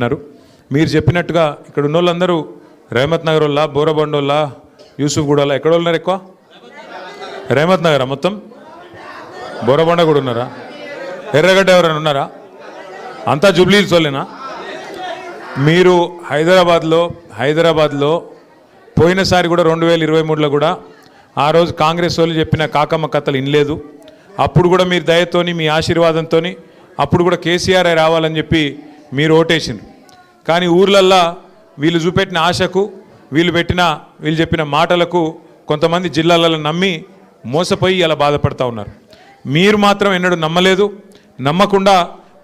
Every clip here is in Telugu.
అన్నారు మీరు చెప్పినట్టుగా ఇక్కడ ఉన్న వాళ్ళందరూ రేమత్ నగర్ వాళ్ళ బోరబండోళ్ళ యూసుఫ్ గూడల ఎక్కడ ఉన్నారు ఎక్కువ? రేమత్ నగరా మొత్తం? బోరబండ కూడా ఉన్నారా? ఎర్రగడ్డ ఎవరైనా ఉన్నారా? అంతా జూబ్లీహిల్స్ వాళ్ళేనా? మీరు హైదరాబాద్లో హైదరాబాద్లో పోయినసారి కూడా రెండు వేల ఇరవై మూడులో కూడా ఆ రోజు కాంగ్రెస్ వాళ్ళు చెప్పిన కాకమ్మ కథలు ఇనలేదు. అప్పుడు కూడా మీరు దయతోని మీ ఆశీర్వాదంతో అప్పుడు కూడా కేసీఆర్ రావాలని చెప్పి మీరు ఓటేసిండ్రు. కానీ ఊర్లల్లా వీళ్ళు చూపెట్టిన ఆశకు వీళ్ళు పెట్టిన వీళ్ళు చెప్పిన మాటలకు కొంతమంది జిల్లాలలో నమ్మి మోసపోయి ఇలా బాధపడతా ఉన్నారు. మీరు మాత్రం ఎన్నడూ నమ్మలేదు. నమ్మకుండా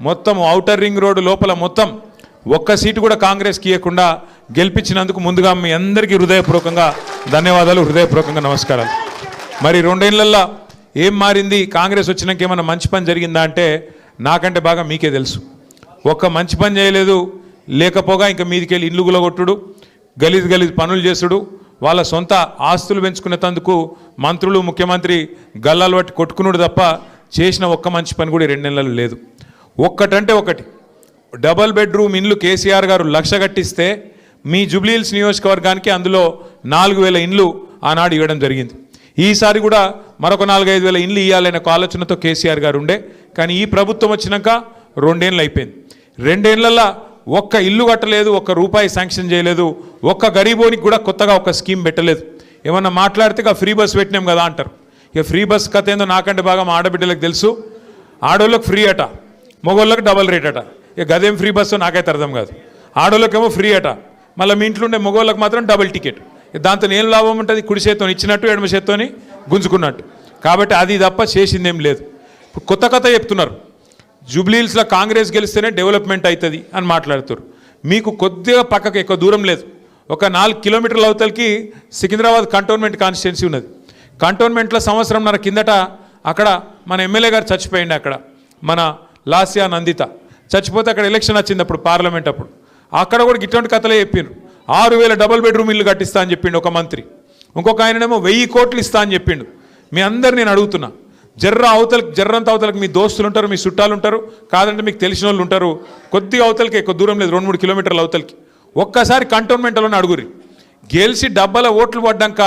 మొత్తం ఔటర్ రింగ్ రోడ్డు లోపల మొత్తం ఒక్క సీటు కూడా కాంగ్రెస్కి ఇవ్వకుండా గెలిపించినందుకు ముందుగా మీ అందరికీ హృదయపూర్వకంగా ధన్యవాదాలు హృదయపూర్వకంగా నమస్కారాలు. మరి రెండేళ్ళల్లో ఏం మారింది? కాంగ్రెస్ వచ్చినాక ఏమైనా మంచి పని జరిగిందా అంటే నాకంటే బాగా మీకే తెలుసు. ఒక్క మంచి పని చేయలేదు. లేకపోగా ఇంకా మీదికెళ్ళి ఇల్లు గులగొట్టుడు. గలీజ్ గలీజ్ పనులు చేసుడు. వాళ్ళ సొంత ఆస్తులు పెంచుకునేందుకు మంత్రులు ముఖ్యమంత్రి గల్లాలు పట్టి కొట్టుకున్నాడు తప్ప చేసిన ఒక్క మంచి పని కూడా రెండు నెలలు లేదు. ఒక్కటంటే ఒకటి. డబల్ బెడ్రూమ్ ఇండ్లు కేసీఆర్ గారు లక్ష కట్టిస్తే మీ జూబ్లీహిల్స్ నియోజకవర్గానికి అందులో నాలుగు వేల ఇండ్లు ఆనాడు ఇవ్వడం జరిగింది. ఈసారి కూడా మరొక నాలుగైదు వేల ఇండ్లు ఇవ్వాలనే ఒక ఆలోచనతో కేసీఆర్ గారు ఉండే. కానీ ఈ ప్రభుత్వం వచ్చినాక రెండేళ్ళు అయిపోయింది రెండేళ్ళలో ఒక్క ఇల్లు కట్టలేదు ఒక్క రూపాయి శాంక్షన్ చేయలేదు ఒక్క గరీబోనికి కూడా కొత్తగా ఒక స్కీమ్ పెట్టలేదు. ఏమన్నా మాట్లాడితే ఇక ఫ్రీ బస్ పెట్టినాం కదా అంటారు. ఇక ఫ్రీ బస్ కథ ఏందో నాకంటే బాగా మా ఆడబిడ్డలకు తెలుసు. ఆడోళ్ళకి ఫ్రీ అట మగోళ్ళకి డబల్ రేట్ అట. ఇక గదేం ఫ్రీ బస్సు నాకైతే అర్థం కాదు. ఆడోళ్ళకేమో ఫ్రీ అట మళ్ళీ మీ ఇంట్లో ఉండే మగోళ్ళకి మాత్రం డబుల్ టికెట్. దాంతో ఏం లాభం ఉంటుంది? కుడి చేత్తో ఇచ్చినట్టు ఎడమ చేత్తోని గుంజుకున్నట్టు. కాబట్టి అది తప్ప చేసిందేం లేదు. ఇప్పుడు కొత్త కథ చెప్తున్నారు. జూబ్లీహిల్స్లో కాంగ్రెస్ గెలిస్తేనే డెవలప్మెంట్ అవుతుంది అని మాట్లాడుతారు మీకు కొద్దిగా పక్కకు ఎక్కువ దూరం లేదు. ఒక నాలుగు కిలోమీటర్ల అవతలకి సికింద్రాబాద్ కంటోన్మెంట్ కాన్స్టిట్యున్సీ ఉన్నది. కంటోన్మెంట్లో సంవత్సరంన్నర కిందట అక్కడ మన ఎమ్మెల్యే గారు చచ్చిపోయింది అక్కడ మన లాస్యా నందిత. చచ్చిపోతే అక్కడ ఎలక్షన్ వచ్చింది అప్పుడు పార్లమెంట్ అప్పుడు. అక్కడ కూడా ఇటువంటి కథలే చెప్పిండ్రు ఆరు వేల డబల్ బెడ్రూమ్ ఇల్లు కట్టిస్తా అని చెప్పిండు ఒక మంత్రి. ఇంకొక ఆయననేమో వెయ్యి కోట్లు ఇస్తా అని చెప్పిండు. మీ అందరు నేను అడుగుతున్నా. జర్ర అవతలకి జర్రంత అవతలకి మీ దోస్తులు ఉంటారు మీ చుట్టాలు ఉంటారు. కాదంటే మీకు తెలిసిన వాళ్ళు ఉంటారు. కొద్దిగా అవతలకి ఎక్కువ దూరం లేదు రెండు మూడు కిలోమీటర్ల అవతలకి. ఒక్కసారి కంటోన్మెంట్లోనే అడుగురి గెలిచి డబ్బల ఓట్లు పడ్డాక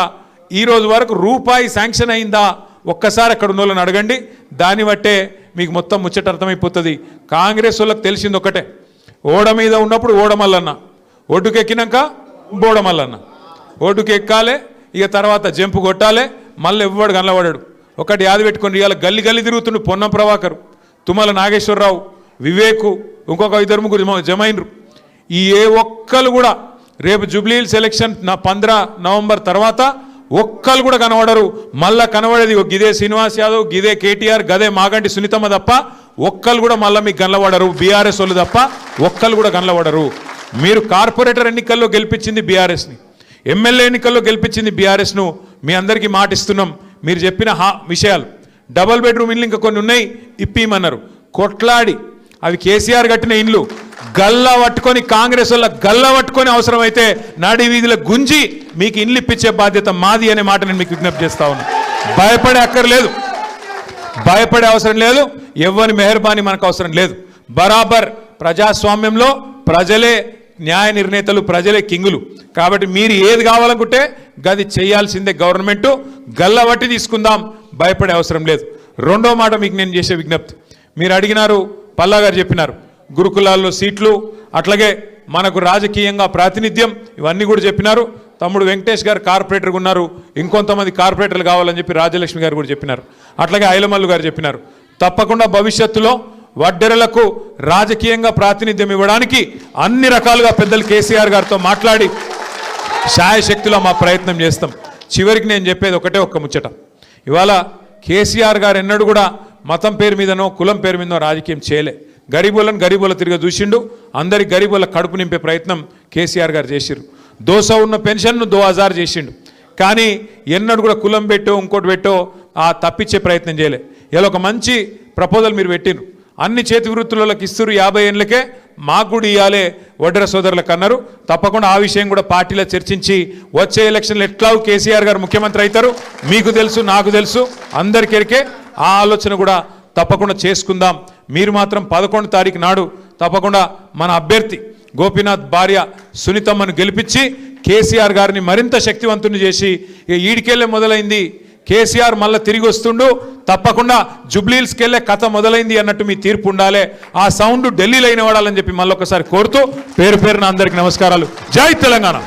ఈరోజు వరకు రూపాయి శాంక్షన్ అయిందా? ఒక్కసారి అక్కడ ఉన్న వాళ్ళని అడగండి. దాన్ని బట్టే మీకు మొత్తం ముచ్చట అర్థమైపోతుంది. కాంగ్రెస్ వాళ్ళకి తెలిసింది ఒకటే. ఓడ మీద ఉన్నప్పుడు ఓడమల్లన్న ఒడ్డుకెక్కినాక బోడమల్లన్న ఒడ్డుకి ఎక్కాలే ఇక తర్వాత జంపు కొట్టాలే మళ్ళీ ఎవ్వడు కనలబడాడు ఒకటి యాది పెట్టుకుని ఇవాళ గల్లి గల్లి తిరుగుతుండు పొన్నం ప్రభాకర్ తుమ్మల నాగేశ్వరరావు వివేకు ఇంకొక ఇద్దరు ముగ్గురు జమ- జమైనరు ఈ ఏ ఒక్కరు కూడా రేపు జూబ్లీహిల్ సెలక్షన్ నా పంద్ర నవంబర్ తర్వాత ఒక్కరు కూడా కనబడరు. మళ్ళా కనబడేది గిదే శ్రీనివాస్ యాదవ్ గిదే కేటీఆర్ గదే మాగంటి సునీతమ్మ తప్ప ఒక్కరు కూడా మళ్ళీ మీకు గనలబడరు బీఆర్ఎస్ వాళ్ళు తప్ప ఒక్కరు కూడా గనలబడరు మీరు కార్పొరేటర్ ఎన్నికల్లో గెలిపించింది బీఆర్ఎస్ని. ఎమ్మెల్యే ఎన్నికల్లో గెలిపించింది బీఆర్ఎస్ను మీ అందరికీ మాటిస్తున్నాం. మీరు చెప్పిన హా విషయాలు. డబల్ బెడ్రూమ్ ఇల్లు ఇంకా కొన్ని ఉన్నాయి ఇప్పిమన్నారు. కొట్లాడి అవి కేసీఆర్ కట్టిన ఇండ్లు గల్ల పట్టుకొని కాంగ్రెస్ వల్ల గల్ల పట్టుకొని అవసరమైతే నాడి వీధిలో గుంజి మీకు ఇండ్లు ఇప్పించే బాధ్యత మాది అనే మాట నేను మీకు విజ్ఞప్తి చేస్తా ఉన్నా. భయపడే అక్కర్లేదు. భయపడే అవసరం లేదు. ఎవరి మెహర్బానీ మనకు అవసరం లేదు. బరాబర్ ప్రజాస్వామ్యంలో ప్రజలే న్యాయ నిర్ణేతలు ప్రజలే కింగులు. కాబట్టి మీరు ఏది కావాలనుకుంటే గది చేయాల్సిందే గవర్నమెంటు. గల్లబట్టి తీసుకుందాం. భయపడే అవసరం లేదు. రెండో మాట మీకు నేను చేసే విజ్ఞప్తి. మీరు అడిగినారు పల్లా గారు చెప్పినారు. గురుకులాల్లో సీట్లు అట్లాగే మనకు రాజకీయంగా ప్రాతినిధ్యం ఇవన్నీ కూడా చెప్పినారు. తమ్ముడు వెంకటేష్ గారు కార్పొరేటర్గా ఉన్నారు. ఇంకొంతమంది కార్పొరేటర్లు కావాలని చెప్పి రాజలక్ష్మి గారు కూడా చెప్పినారు. అట్లాగే ఐలమల్లు గారు చెప్పినారు. తప్పకుండా భవిష్యత్తులో వడ్డెరలకు రాజకీయంగా ప్రాతినిధ్యం ఇవ్వడానికి అన్ని రకాలుగా పెద్దలు కేసీఆర్ గారితో మాట్లాడి శాయశక్తిలో మా ప్రయత్నం చేస్తాం. చివరికి నేను చెప్పేది ఒకటే ఒక్క ముచ్చట. ఇవాళ కేసీఆర్ గారు ఎన్నడూ కూడా మతం పేరు మీదనో కులం పేరు మీదనో రాజకీయం చేయలే. గరీబులను గరీబుల తిరిగి చూసిండు. అందరి గరీబుల కడుపు నింపే ప్రయత్నం కేసీఆర్ గారు చేసిరు దోస ఉన్న పెన్షన్ను దో హజార్ చేసిండు. కానీ ఎన్నడూ కూడా కులం పెట్టో ఇంకోటి పెట్టో ఆ తప్పించే ప్రయత్నం చేయలే. ఇలా ఒక మంచి ప్రపోజల్ మీరు పెట్టిండ్రు అన్ని చేతి వృత్తులకి ఇస్తురు యాభై ఏళ్ళకే మాకు కూడా ఇవ్వాలే వడ్డర సోదరులకు అన్నారు తప్పకుండా ఆ విషయం కూడా పార్టీలో చర్చించి వచ్చే ఎలక్షన్లు ఎట్లావు కేసీఆర్ గారు ముఖ్యమంత్రి అవుతారు మీకు తెలుసు నాకు తెలుసు. అందరికెరికే ఆ ఆలోచన కూడా తప్పకుండా చేసుకుందాం. మీరు మాత్రం పదకొండు తారీఖు నాడు తప్పకుండా మన అభ్యర్థి గోపీనాథ్ భార్య సునీతమ్మను గెలిపించి కేసీఆర్ గారిని మరింత శక్తివంతుని చేసి ఇక ఈడికెళ్ళే మొదలైంది. కేసీఆర్ మళ్ళీ తిరిగి వస్తుండు. తప్పకుండా జుబ్లీల్స్కి వెళ్ళే కథ మొదలైంది అన్నట్టు మీ తీర్పు ఉండాలి. ఆ సౌండ్ ఢిల్లీలో అయిన వాడాలని చెప్పి మళ్ళీ ఒకసారి కోరుతూ పేరు పేరున అందరికీ నమస్కారాలు. జై తెలంగాణ.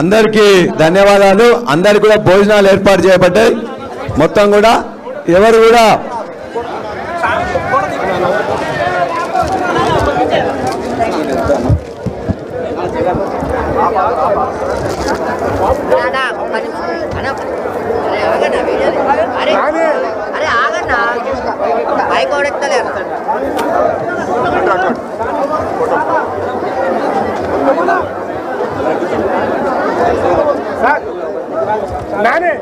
అందరికీ ధన్యవాదాలు. అందరికి కూడా భోజనాలు ఏర్పాటు చేయబడ్డాయి. మొత్తం కూడా ఎవరు కూడా నానే